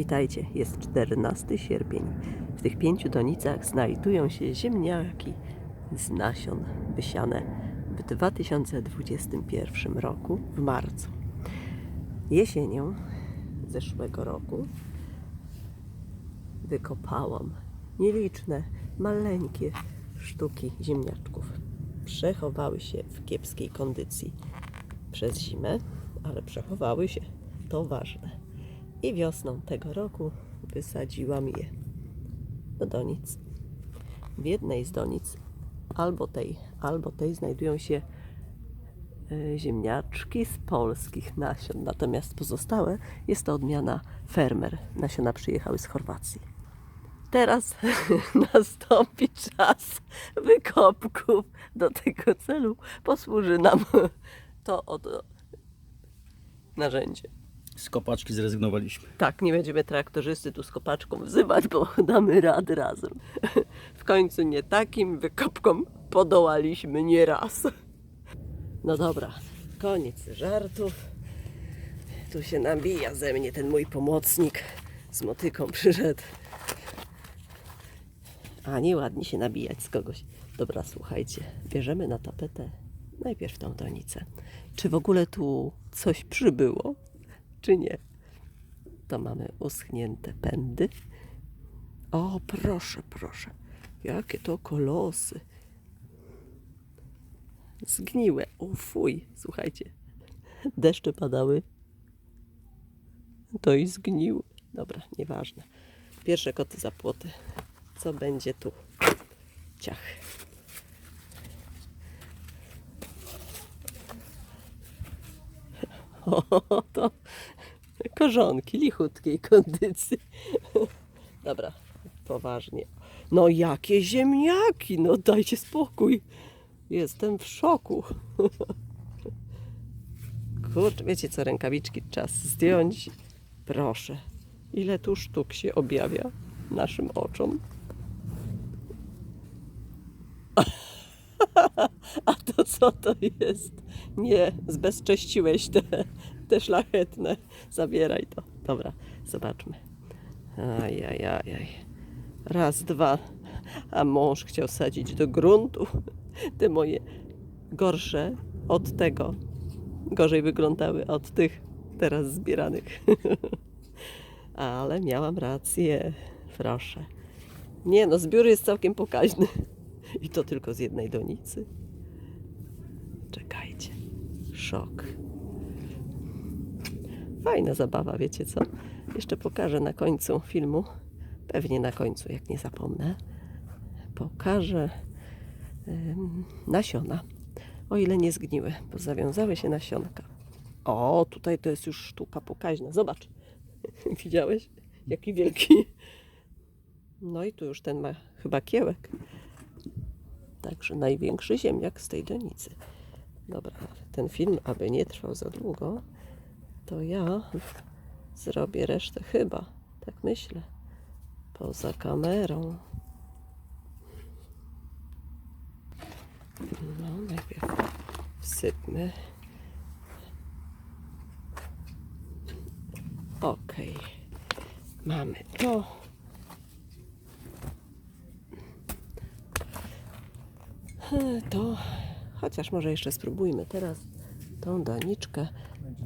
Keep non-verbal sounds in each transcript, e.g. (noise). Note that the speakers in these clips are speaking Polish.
Witajcie, jest 14 sierpień. W tych pięciu donicach znajdują się ziemniaki z nasion wysiane w 2021 roku w marcu. Jesienią zeszłego roku wykopałam nieliczne, maleńkie sztuki ziemniaczków. Przechowały się w kiepskiej kondycji przez zimę, ale przechowały się. To ważne. I wiosną tego roku wysadziłam je do donic. W jednej z donic, albo tej, albo tej, znajdują się e, ziemniaczki z polskich nasion, natomiast pozostałe jest to odmiana fermer. Nasiona przyjechały z Chorwacji. Teraz (laughs) nastąpi czas wykopków. Do tego celu posłuży nam to oto narzędzie. Z kopaczki zrezygnowaliśmy. Tak, nie będziemy traktorzysty tu z kopaczką wzywać, bo (laughs) damy radę razem. (laughs) W końcu nie takim wykopkom podołaliśmy nieraz. (laughs) No dobra, koniec żartów. Tu się nabija ze mnie ten mój pomocnik z motyką przyszedł. A nieładnie się nabijać z kogoś. Dobra, słuchajcie, bierzemy na tapetę najpierw tą donicę. Czy w ogóle tu coś przybyło, czy nie? To mamy uschnięte pędy. O, proszę, proszę. Jakie to kolosy. Zgniłe. O, fuj. Słuchajcie. Deszcze padały. To i zgniły. Dobra, nieważne. Pierwsze koty za płoty. Co będzie tu? Ciach. (laughs) O, to korzonki lichutkiej kondycji. (laughs) Dobra, poważnie. No jakie ziemniaki, no dajcie spokój. Jestem w szoku. (laughs) Kurczę, wiecie co, rękawiczki czas zdjąć. Proszę, ile tu sztuk się objawia naszym oczom. (laughs) A to co to jest? Nie, zbezcześciłeś te, te szlachetne. Zabieraj to. Dobra, zobaczmy. Ajajajaj. Raz, dwa. A mąż chciał sadzić do gruntu. Te moje gorsze od tego. Gorzej wyglądały od tych teraz zbieranych. (laughs) Ale miałam rację. Proszę. Nie no, zbiór jest całkiem pokaźny. I to tylko z jednej donicy. Czekajcie. Szok. Fajna zabawa, wiecie co? Jeszcze pokażę na końcu filmu. Pewnie na końcu, jak nie zapomnę. Pokażę nasiona. O ile nie zgniły, bo zawiązały się nasionka. O, tutaj to jest już sztuka pokaźna. Zobacz. (laughs) Widziałeś? Jaki wielki. No i tu już ten ma chyba kiełek. Także największy ziemniak z tej donicy. Dobra, ten film, aby nie trwał za długo, to ja zrobię resztę chyba, tak myślę, poza kamerą. No, najpierw wsypmy. Okej, mamy to. To, chociaż może jeszcze spróbujmy teraz tą doniczkę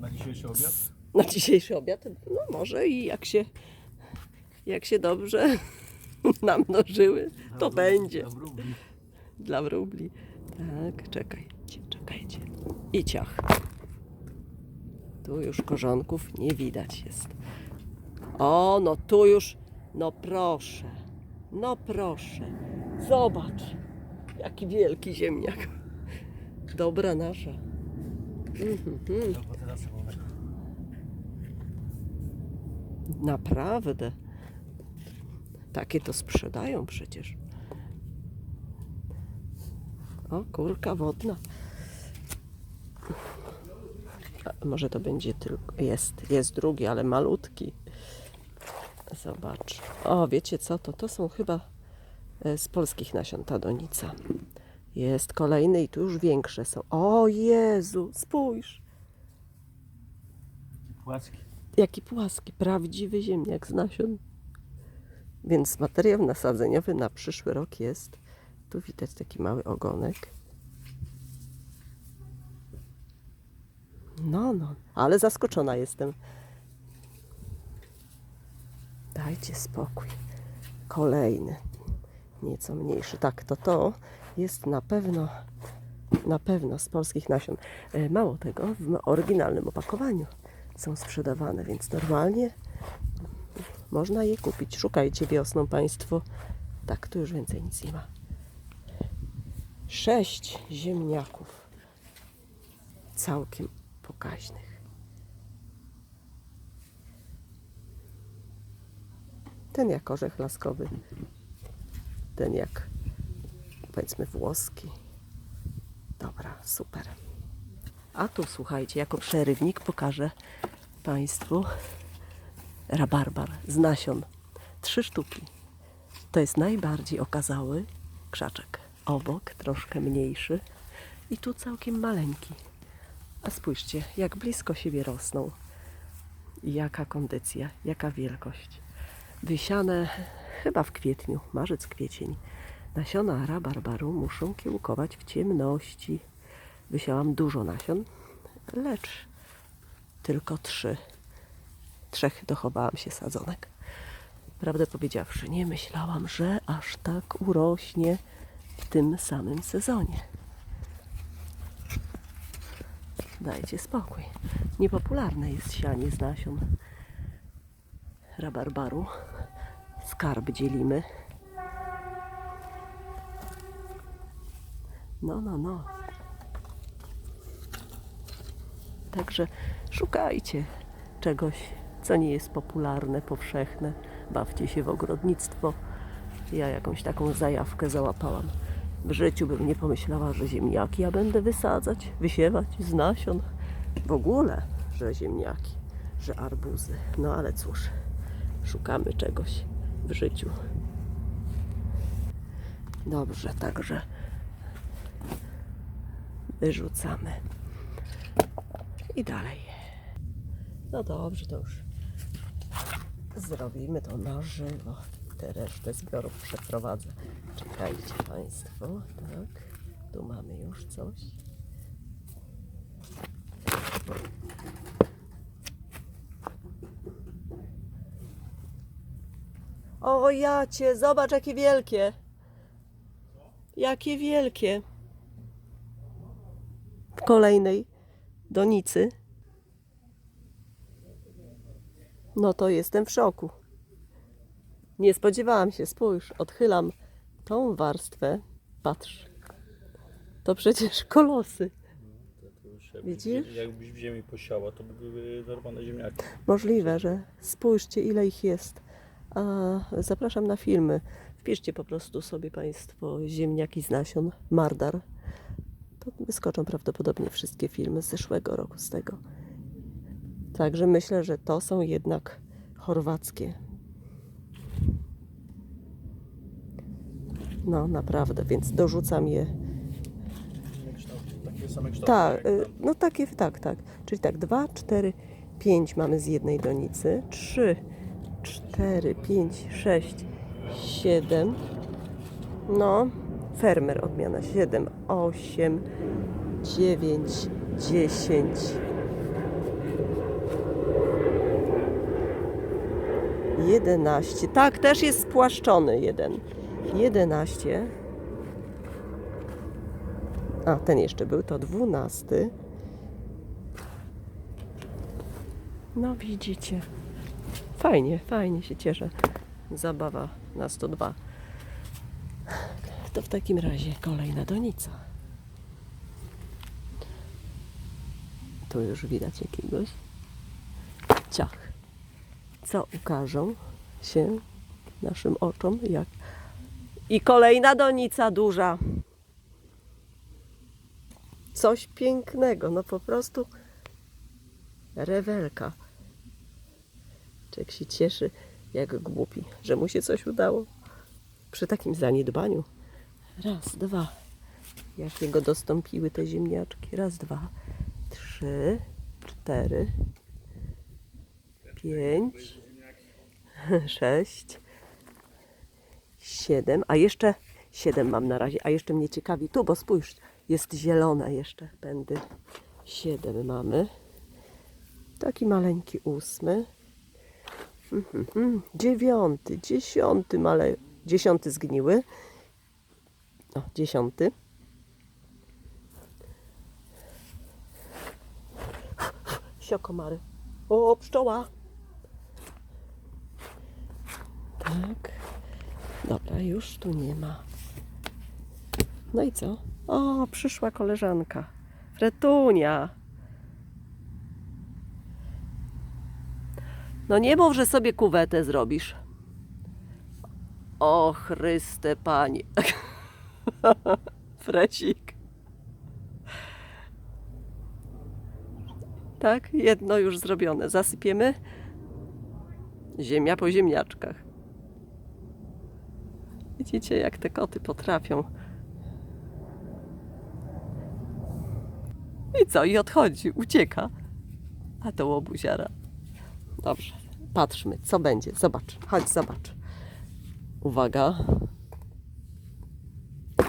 na dzisiejszy obiad? na dzisiejszy obiad. No może i jak się, jak się dobrze (laughs) namnożyły, to będzie dla wróbli. Tak, czekajcie, czekajcie. I ciach. Tu już korzonków nie widać jest. O, no tu już, no proszę, no proszę. Zobacz, jaki wielki ziemniak. Dobra nasza. Mhm. Naprawdę. Takie to sprzedają przecież. O, kurka wodna. A może to będzie tylko. Jest, jest drugi, ale malutki. Zobacz. O, wiecie co? To, to są chyba e, z polskich nasion ta donica. Jest kolejny i tu już większe są. O Jezu, spójrz. Płacki. Jaki płaski, prawdziwy ziemniak z nasion. Więc materiał nasadzeniowy na przyszły rok jest. Tu widać taki mały ogonek. No, no, ale zaskoczona jestem. Dajcie spokój. Kolejny, nieco mniejszy. Tak, to to jest na pewno, na pewno z polskich nasion. E, Mało tego, w oryginalnym opakowaniu są sprzedawane, więc normalnie można je kupić. Szukajcie wiosną Państwo. Tak, tu już więcej nic nie ma. Sześć ziemniaków. Całkiem pokaźnych. Ten jak orzech laskowy. Ten jak powiedzmy włoski. Dobra, super. A tu słuchajcie, jako przerywnik pokażę Państwu rabarbar z nasion. Trzy sztuki. To jest najbardziej okazały krzaczek. Obok troszkę mniejszy i tu całkiem maleńki. A spójrzcie, jak blisko siebie rosną. Jaka kondycja, jaka wielkość. Wysiane chyba w kwietniu, marzec, kwiecień. Nasiona rabarbaru muszą kiełkować w ciemności. Wysiałam dużo nasion, lecz tylko trzy. Trzech dochowałam się sadzonek. Prawdę powiedziawszy, nie myślałam, że aż tak urośnie w tym samym sezonie. Dajcie spokój. Niepopularne jest sianie z nasion rabarbaru. Skarb dzielimy. No, no, no. Także szukajcie czegoś, co nie jest popularne, powszechne. Bawcie się w ogrodnictwo. Ja jakąś taką zajawkę załapałam. W życiu bym nie pomyślała, że ziemniaki ja będę wysadzać, wysiewać z nasion. W ogóle, że ziemniaki, że arbuzy. No ale cóż, szukamy czegoś w życiu. Dobrze, także wyrzucamy. I dalej. No dobrze, to już zrobimy to na żywo. Tę resztę zbiorów przeprowadzę. Czekajcie Państwo. Tak, tu mamy już coś. O jacie, zobacz jakie wielkie. Jakie wielkie. W kolejnej donicy. No to jestem w szoku. Nie spodziewałam się, spójrz, odchylam tą warstwę. Patrz. To przecież kolosy. Widzisz? Jakbyś w ziemi posiała, to by były normalne ziemniaki. Możliwe, że spójrzcie ile ich jest. A zapraszam na filmy. Wpiszcie po prostu sobie Państwo ziemniaki z nasion, mardar. Wyskoczą prawdopodobnie wszystkie filmy z zeszłego roku z tego. Także myślę, że to są jednak chorwackie. No naprawdę, więc dorzucam je Takie same kształty. tak, no takie, tak, tak. Czyli tak, 2, 4, 5 mamy z jednej donicy, 3, 4, 5, 6, 7. No, fermer odmiana 7, 8, 9, 10. 11. Tak, też jest spłaszczony jeden. 11. A, ten jeszcze był, to 12. No widzicie. Fajnie, fajnie się cieszę. Zabawa na 102. To w takim razie kolejna donica. Tu już widać jakiegoś ciach. Co ukażą się naszym oczom, jak i kolejna donica duża. Coś pięknego, no po prostu rewelka. Czek się cieszy jak głupi, że mu się coś udało. Przy takim zaniedbaniu. Raz, dwa. Jakiego dostąpiły te ziemniaczki? Raz, dwa, trzy, cztery, pięć, (laughs) sześć, siedem, a jeszcze siedem mam na razie, a jeszcze mnie ciekawi tu, bo spójrz, jest zielone jeszcze pędy. Siedem mamy. Taki maleńki ósmy. Mhm, mhm. Dziewiąty, dziesiąty, male... dziesiąty zgniły. O, dziesiąty. Siokomary. O, pszczoła. Tak. Dobra, już tu nie ma. No i co? O, przyszła koleżanka. Fretunia. No nie mów, że sobie kuwetę zrobisz. O Chryste Panie. (laughs) (laughs) Fresik. Tak, jedno już zrobione. Zasypiemy. Ziemia po ziemniaczkach. Widzicie, jak te koty potrafią. I co? I odchodzi, ucieka. A to łobuziara. Dobrze, patrzmy, co będzie. Zobacz, chodź, zobacz. Uwaga.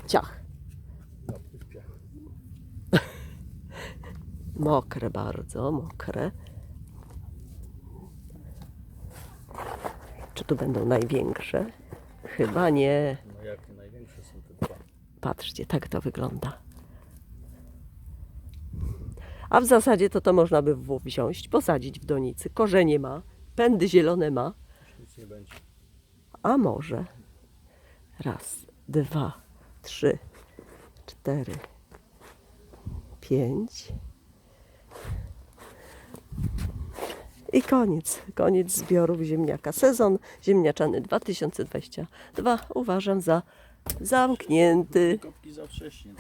Ciach. Dobry w piach. Mokre bardzo, mokre. Czy tu będą największe? Chyba nie. No jak nie największe są te dwa. Patrzcie, tak to wygląda. A w zasadzie to to można by wziąć, posadzić w donicy. Korzenie ma, pędy zielone ma, nic nie będzie. a może raz, dwa, trzy, cztery, pięć. I koniec, koniec zbiorów ziemniaka. Sezon ziemniaczany 2022 uważam za zamknięty. Kopki za wcześnie.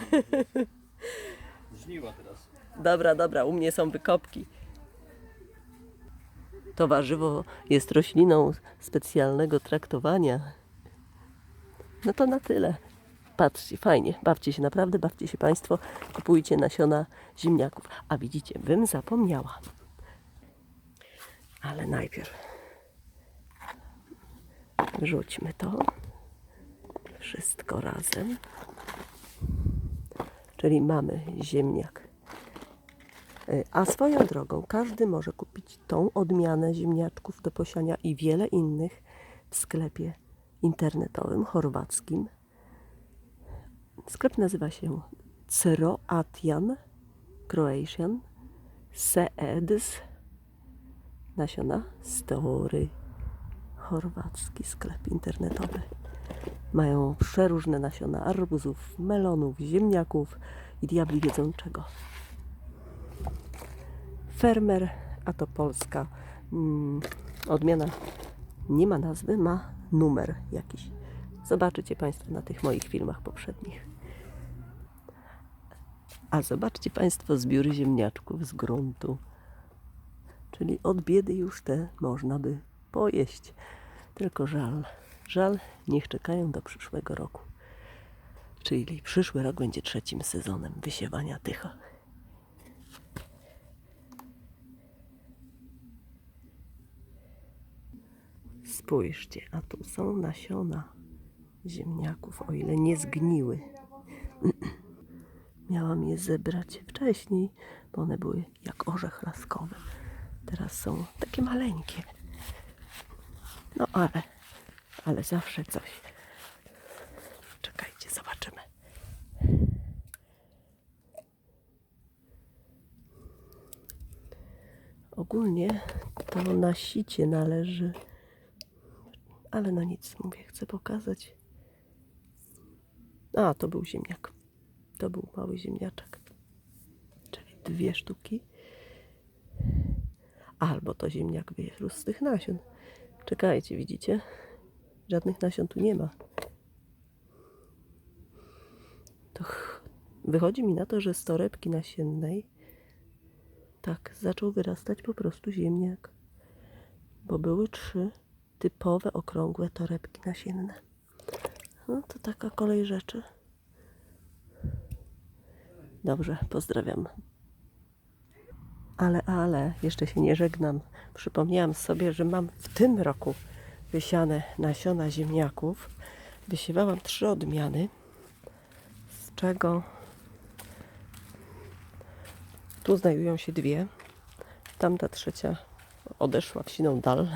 (laughs) Żniwa teraz. Dobra, dobra, u mnie są wykopki. To warzywo jest rośliną specjalnego traktowania. No to na tyle. Patrzcie, fajnie, bawcie się, naprawdę bawcie się Państwo, kupujcie nasiona ziemniaków. A widzicie, bym zapomniała. Ale najpierw rzućmy to wszystko razem. Czyli mamy ziemniak. Y, A swoją drogą, każdy może kupić tą odmianę ziemniaczków do posiania i wiele innych w sklepie internetowym chorwackim. Sklep nazywa się Croatian Croatian Seeds nasiona Story chorwacki sklep internetowy. Mają przeróżne nasiona arbuzów, melonów, ziemniaków i diabli wiedzą czego. Fermer, a to polska mm, odmiana, nie ma nazwy, ma numer jakiś. Zobaczycie Państwo na tych moich filmach poprzednich. A zobaczcie Państwo zbiory ziemniaczków z gruntu. Czyli od biedy już te można by pojeść. Tylko żal, żal, niech czekają do przyszłego roku. Czyli przyszły rok będzie trzecim sezonem wysiewania tych. Spójrzcie, a tu są nasiona ziemniaków, o ile nie zgniły. (clears throat) Miałam je zebrać wcześniej, bo one były jak orzech laskowy. Teraz są takie maleńkie. No ale, ale zawsze coś. Czekajcie, zobaczymy. Ogólnie to na sicie należy, ale no nic, mówię, chcę pokazać. A, to był ziemniak. To był mały ziemniaczek. Czyli dwie sztuki. Albo to ziemniak wyrósł z tych nasion. Czekajcie, widzicie? Żadnych nasion tu nie ma. To ch- wychodzi mi na to, że z torebki nasiennej tak zaczął wyrastać po prostu ziemniak. Bo były trzy typowe, okrągłe torebki nasienne. No to taka kolej rzeczy. Dobrze, pozdrawiam. Ale, ale, jeszcze się nie żegnam. Przypomniałam sobie, że mam w tym roku wysiane nasiona ziemniaków. Wysiewałam trzy odmiany, z czego tu znajdują się dwie. Tamta trzecia odeszła w siną dal.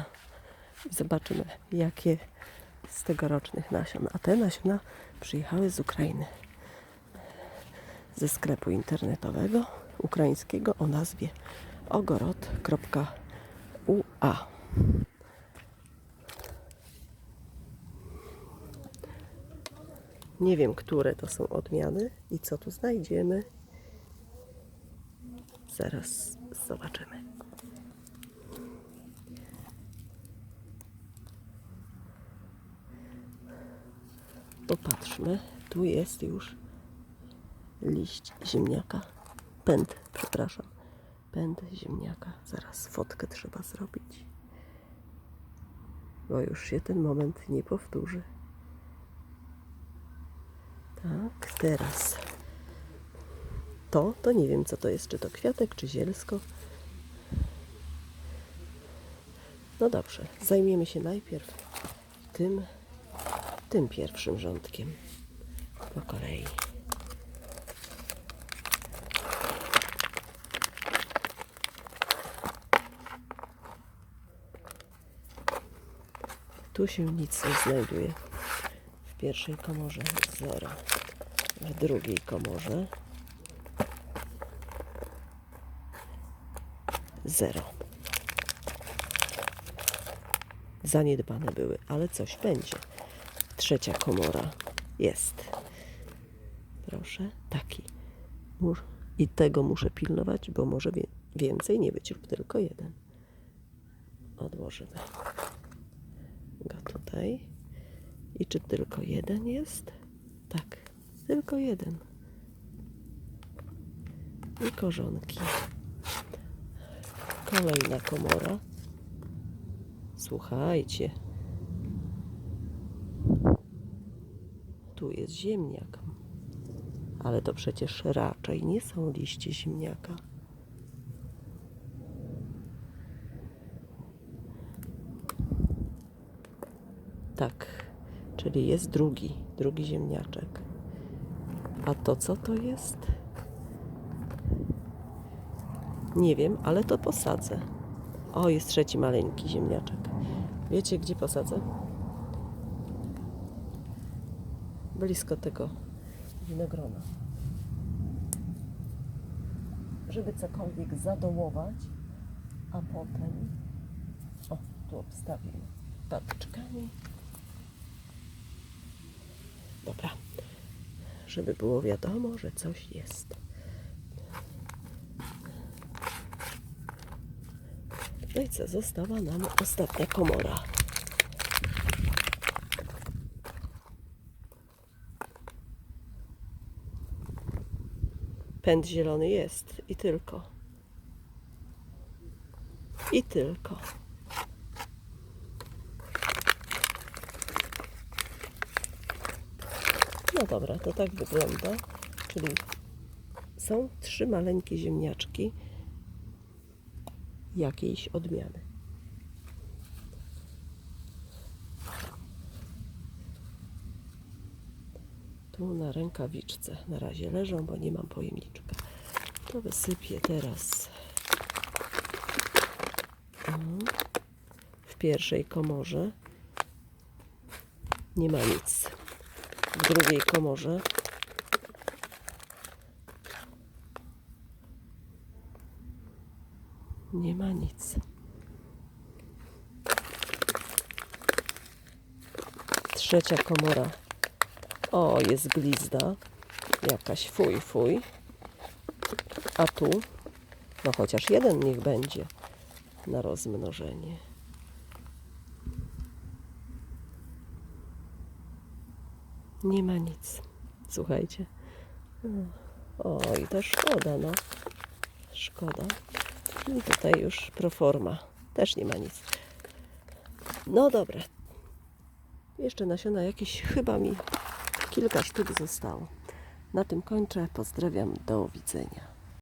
Zobaczymy, jakie z tegorocznych nasion. A te nasiona przyjechały z Ukrainy. Ze sklepu internetowego ukraińskiego o nazwie ogorod.ua. Nie wiem, które to są odmiany i co tu znajdziemy. Zaraz zobaczymy. Popatrzmy, tu jest już liść ziemniaka. Pęd, przepraszam. Pęd ziemniaka. Zaraz fotkę trzeba zrobić. Bo już się ten moment nie powtórzy. Tak, teraz. To, to nie wiem co to jest, czy to kwiatek, czy zielsko. No dobrze, zajmiemy się najpierw tym, tym pierwszym rządkiem. Po kolei. Tu się nic nie znajduje. W pierwszej komorze 0, w drugiej komorze 0. Zaniedbane były, ale coś będzie. Trzecia komora jest. Proszę, taki. I tego muszę pilnować, bo może więcej nie być lub tylko jeden. Odłożymy tutaj. I czy tylko jeden jest? Tak, tylko jeden. I korzonki. Kolejna komora. Słuchajcie. Tu jest ziemniak. Ale to przecież raczej nie są liście ziemniaka. Tak, czyli jest drugi, drugi ziemniaczek. A to co to jest? Nie wiem, ale to posadzę. O, jest trzeci maleńki ziemniaczek. Wiecie, gdzie posadzę? Blisko tego winogrona. Żeby cokolwiek zadołować, a potem. O, tu obstawimy patyczkami. Dobra. Żeby było wiadomo, że coś jest. No i co? Została nam ostatnia komora. Pęd zielony jest i tylko. I tylko. No dobra, to tak wygląda. Czyli są trzy maleńkie ziemniaczki jakiejś odmiany. Tu na rękawiczce na razie leżą, bo nie mam pojemniczka. To wysypię teraz Mhm. w pierwszej komorze. Nie ma nic. W drugiej komorze nie ma nic. Trzecia komora. O, jest glizda. Jakaś fuj, fuj. A tu, no chociaż jeden niech będzie na rozmnożenie. Nie ma nic. Słuchajcie. Oj, to szkoda, no. Szkoda. I tutaj już proforma. Też nie ma nic. No dobra. Jeszcze nasiona jakieś, chyba mi kilka sztuk zostało. Na tym kończę. Pozdrawiam. Do widzenia.